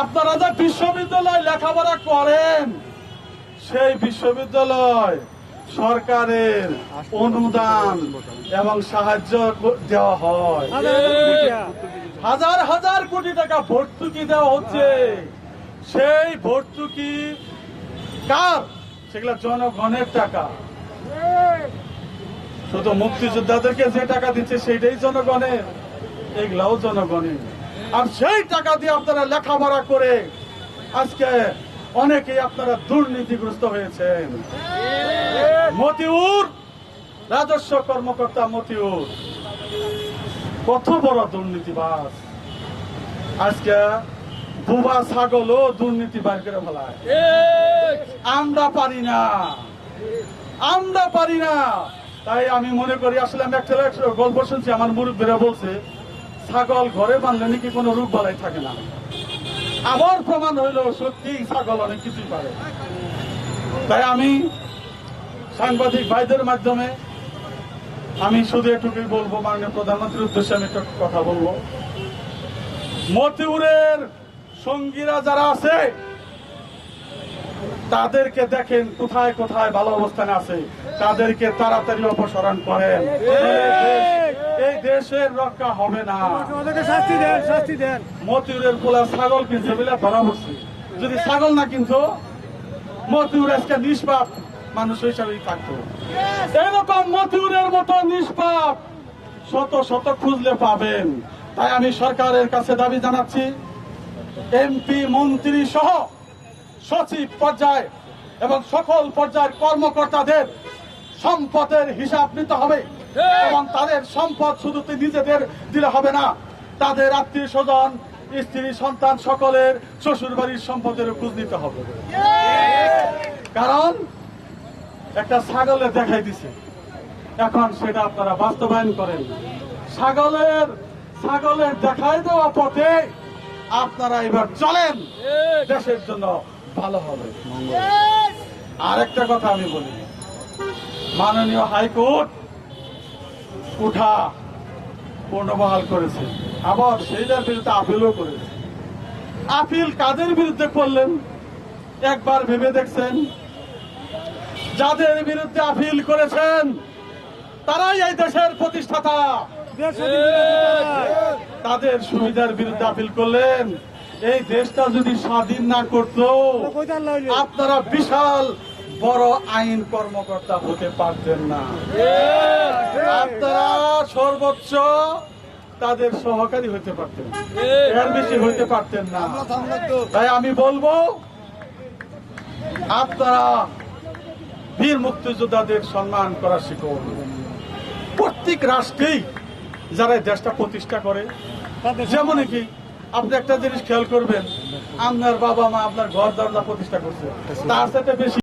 আপনারা যে বিশ্ববিদ্যালয় লেখাপড়া করেন, সেই বিশ্ববিদ্যালয় সরকারের অনুদান এবং সাহায্য দেওয়া হয়। হাজার হাজার কোটি টাকা ভর্তুকি দেওয়া হচ্ছে। সেই ভর্তুকি কার? সেগুলো জনগণের টাকা। শুধু মুক্তিযোদ্ধাদেরকে যে টাকা দিচ্ছে সেটাই জনগণের। এগুলাও জনগণের। আর সেই টাকা দিয়ে আপনারা লেখাপড়া করে আজকে অনেকেই আপনারা দুর্নীতিগ্রস্ত হয়েছেন। মতিউর, রাজস্ব কর্মকর্তা মতিউর, কত বড় দুর্নীতিবাস আজকে বুবা ছাগলও দুর্নীতি বার করে ফেলায়। আমরা পারি না। আমরা পারি না। তাই আমি মনে করি, আসলে আমি একটা গল্প শুনছি, আমার মুরব্বীরা বলছে ছাগল ঘরে বাঁধলে নাকি কোনো রূপ বালাই থাকে না? আবার প্রমাণ হইল, সত্যি ছাগল অনেক কিছুই পারে। তাই আমি সাংবাদিক ভাইদের মাধ্যমে, আমি শুধু এটুকুই বলব, মাননীয় প্রধানমন্ত্রীর উদ্দেশ্যে আমি একটা কথা বলব। মতিউরের সঙ্গীরা যারা আছে, তাদেরকে দেখেন কোথায় কোথায় ভালো অবস্থানে আছে। তাদেরকে তাড়াতাড়ি অপসারণ করেন। এই দেশের রক্ষা হবে না। শাস্তি দেন শাস্তি দেন। মতিউরের পোলা ছাগল কিনছে বলে ধরা পড়ছে। যদি ছাগল না কিনতো মতিউর আজকে নিষ্পাপ মানুষ হিসাবেই থাকতো। এরকম মতিউরের মতো নিষ্পাপ শত শত খুঁজলে পাবেন। তাই আমি সরকারের কাছে দাবি জানাচ্ছি এমপি মন্ত্রী সহ সচিব পর্যায়ে এবং সকল পর্যায়ের কর্মকর্তাদের সম্পদের হিসাব নিতে হবে। এবং তাদের সম্পদ শুধু নিজেদের দিলে হবে না। তাদের আত্মীয় স্বজন স্ত্রী সন্তান সকলের শ্বশুর বাড়ির সম্পদের খোঁজ নিতে হবে। কারণ একটা ছাগলে দেখাই দিছে। এখন সেটা আপনারা বাস্তবায়ন করেন। ছাগলের ছাগলের দেখাই দেওয়া পথে আপনারা এবার চলেন। দেশের জন্য ভালো হবে। আরেকটা কথা আমি বলি। মাননীয় হাইকোর্ট উঠা পূর্ণবহাল করেছে। আবার সেইটার বিরুদ্ধে আপিলও করেছে। আপিল কাদের বিরুদ্ধে করলেন? একবার ভেবে দেখছেন? যাদের বিরুদ্ধে আপিল করেছেন তারাই এই দেশের প্রতিষ্ঠাতা। তাদের সুবিধার বিরুদ্ধে আপিল করলেন। এই দেশটা যদি স্বাধীন না করতো। আপনারা বিশাল বড় আইন কর্মকর্তা হতে পারতেন না। আপনারা সর্বোচ্চ তাদের সহকারী হতে পারতেন। এর বেশি হইতে পারতেন না। তাই আমি বলব, আপনারা বীর মুক্তিযোদ্ধাদের সম্মান করা শিখুন প্রত্যেক রাষ্ট্রেই যারা দেশটা প্রতিষ্ঠা করে, যেমন কি আপনি একটা জিনিস খেয়াল করবেন, আপনার বাবা মা আপনার ঘর দরজা প্রতিষ্ঠা করছে, তার সাথে বেশি